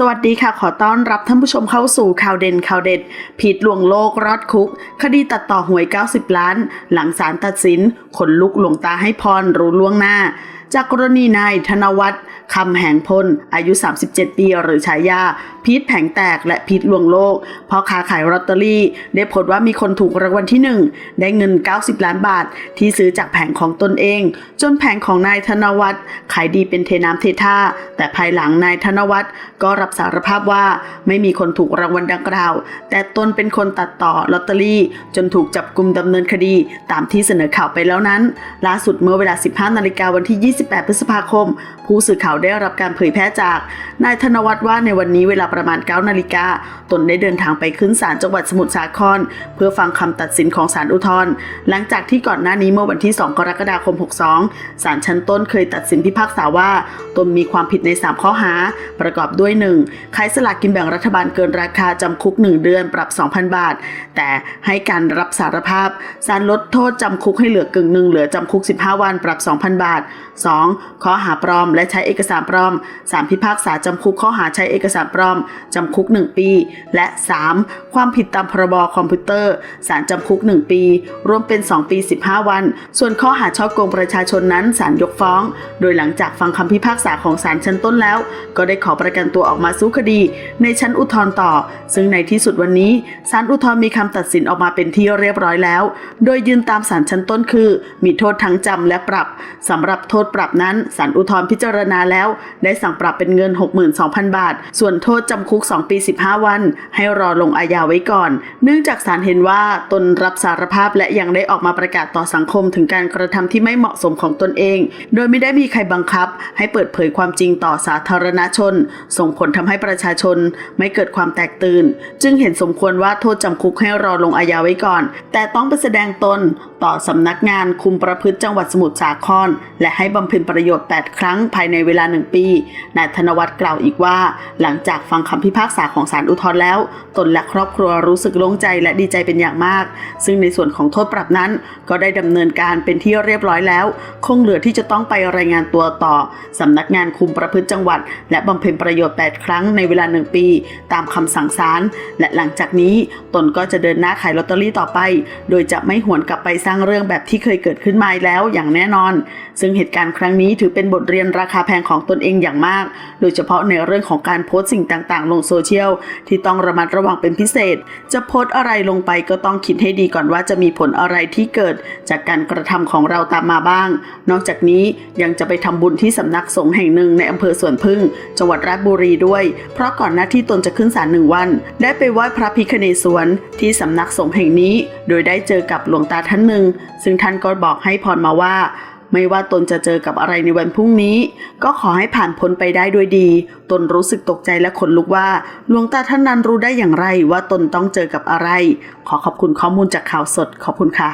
สวัสดีค่ะ ขอต้อนรับท่านผู้ชมเข้าสู่ข่าวเด่นข่าวเด็ดผิดลวงโลกรอดคุก คดีตัดต่อหวย 90 ล้าน หลังศาลตัดสินขนลุกหลวงตาให้พรรู้ล่วงหน้า จากกรณีนายธนวัฒน์คำแหงพล อายุ 37 ปี หรือฉายา พีทแผงแตกและพีทลวงโลกพ่อค้าขายลอตเตอรี่ ได้ผลว่ามีคนถูกรางวัลที่ 1 ได้เงิน 90 ล้านบาท ที่ซื้อจากแผงของตนเอง จนแผงของนายธนวัฒน์ขายดีเป็นเทน้ำเทท่า แต่ภายหลังนายธนวัฒน์ก็รับสารภาพว่าไม่มีคนถูกรางวัลดังกล่าว แต่ตนเป็นคนตัดต่อลอตเตอรี่ จนถูกจับกลุ่มดำเนินคดี ตามที่เสนอข่าวไปแล้วนั้น ล่าสุดเมื่อเวลา 15 นาฬิกาวันที่28 พฤษภาคม ผู้สื่อข่าวได้รับการเผยแพร่จากนายธนวัฒน์ว่าในวันนี้เวลาประมาณ 9 นาฬิกา ตนได้เดินทางไปขึ้นศาลจังหวัดสมุทรสาคร เพื่อฟังคำตัดสินของศาลอุทธรณ์หลังจากที่ก่อนหน้านี้เมื่อวันที่ 2 กรกฎาคม 62 ศาลชั้นต้นเคยตัดสินพิพากษาว่า ตนมีความผิดใน 3 ข้อหา ประกอบด้วย 1. ขายสลากกินแบ่งรัฐบาลเกินราคาจำคุก 1 เดือนปรับ 2,000 บาท แต่ให้การรับสารภาพศาลลดโทษจำคุกให้เหลือกึ่งหนึ่งเหลือจำคุก 15 วันปรับ 2,000 บาท 2. ข้อหาปลอมและใช้เอกสารปลอมศาลพิพากษาจำคุกข้อหาใช้เอกสารปลอม จำคุก 1 ปี และ 3. ความผิดตามพรบคอมพิวเตอร์ศาลจำคุก 1 ปี รวมเป็น 2 ปี 15 วัน ส่วนข้อหาช่อโกงประชาชนนั้นศาลยกฟ้อง โดยหลังจากฟังคำพิพากษาของศาลชั้นต้นแล้ว ก็ได้ขอประกันตัวออกมาสู้คดี ในชั้นอุทธรณ์ต่อ ซึ่งในที่สุดวันนี้ศาลอุทธรณ์มีคำตัดสินออกมาเป็นที่เรียบร้อยแล้ว โดยยืนตามศาลชั้นต้นคือ มีโทษทั้งจำและปรับสำหรับโทษปรับนั้นศาลอุทธรณ์พิจารณาแล้ว ได้สั่งปรับเป็นเงิน 62,000 บาท ส่วนโทษจำคุก 2 ปี 15 วัน ให้รอลงอาญาไว้ก่อน เนื่องจากศาลเห็นว่าตนรับสารภาพและยังได้ออกมาประกาศต่อสังคมถึงการกระทำที่ไม่เหมาะสมของตนเอง โดยไม่ได้มีใครบังคับ ให้เปิดเผยความจริงต่อสาธารณชน ส่งผลทำให้ประชาชนไม่เกิดความแตกตื่น จึงเห็นสมควรว่าโทษจำคุกให้รอลงอาญาไว้ก่อน แต่ต้องไปแสดงตนต่อสำนักงานคุมประพฤติจังหวัดสมุทรสาคร และให้บำเพ็ญประโยชน์ 8 ครั้งภายในเวลา 1 ปี นายธนวัฒน์กล่าวอีกว่า หลังจากฟังคำพิพากษาของศาลอุทธรณ์แล้ว ตนและครอบครัวรู้สึกโล่งใจและดีใจเป็นอย่างมาก ซึ่งในส่วนของโทษปรับนั้น ก็ได้ดำเนินการเป็นที่เรียบร้อยแล้ว คงเหลือที่จะต้องไปรายงานตัวต่อสำนักงานคุมประพฤติจังหวัด และบำเพ็ญประโยชน์ 8 ครั้งในเวลา 1 ปี ตามคำสั่งศาลและหลังจากนี้ตนก็จะเดินหน้าขายลอตเตอรี่ต่อไป โดยจะไม่หวนกลับไปสร้างเรื่องแบบที่เคยเกิดขึ้นมาแล้วอย่างแน่นอน ซึ่งเหตุการณ์ครั้งนี้ถือเป็นบทเรียนราคาแพงของตนเองอย่างมาก โดยเฉพาะในเรื่องของการโพสต์สิ่งต่างๆ ลงโซเชียลที่ต้องระมัดระวังเป็นพิเศษ จะโพสต์อะไรลงไปก็ต้องคิดให้ดีก่อนว่าจะมีผลอะไรที่เกิด จากการกระทำของเราตามมาบ้าง นอกจากนี้ยังจะไปทำบุญที่สำนักสงฆ์แห่งหนึ่งในอำเภอสวนพึ่ง จังหวัดราชบุรีด้วย เพราะก่อนหน้าที่ตนจะขึ้นศาลหนึ่งวัน ได้ไปไหว้พระพิคเนศวรที่สำนักสงฆ์แห่งนี้ โดยได้เจอกับหลวงตาท่านหนึ่ง ซึ่งท่านก็บอกให้พรมาว่า ไม่ว่าตนจะเจอกับอะไรในวันพรุ่งนี้ ก็ขอให้ผ่านพ้นไปได้ด้วยดี ตนรู้สึกตกใจและขนลุกว่าหลวงตาท่านนั้นรู้ได้อย่างไรว่าตนต้องเจอกับอะไร ขอขอบคุณข้อมูลจากข่าวสดขอบคุณค่ะ